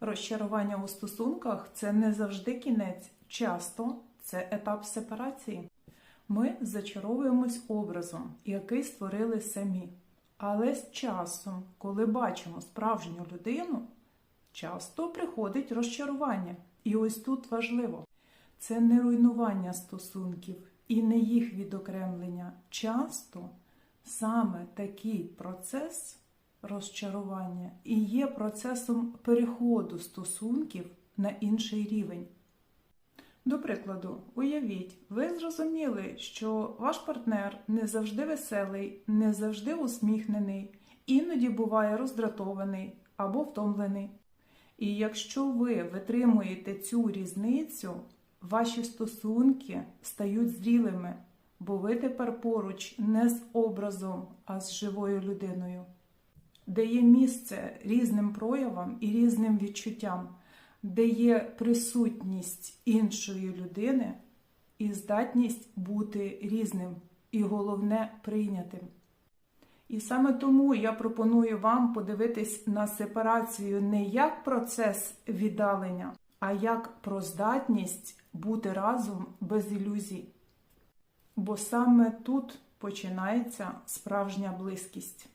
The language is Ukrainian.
Розчарування у стосунках це не завжди кінець, часто це етап сепарації. Ми зачаровуємось образом, який створили самі. Але з часом, коли бачимо справжню людину, часто приходить розчарування. І ось тут важливо: це не руйнування стосунків і не їх відокремлення. Часто саме такий процес розчарування і є процесом переходу стосунків на інший рівень. До прикладу, уявіть, ви зрозуміли, що ваш партнер не завжди веселий, не завжди усміхнений, іноді буває роздратований або втомлений. І якщо ви витримуєте цю різницю, ваші стосунки стають зрілими, бо ви тепер поруч не з образом, а з живою людиною, де є місце різним проявам і різним відчуттям, де є присутність іншої людини і здатність бути різним, і головне прийнятим. І саме тому я пропоную вам подивитись на сепарацію не як процес віддалення, а як про здатність бути разом без ілюзій. Бо саме тут починається справжня близькість.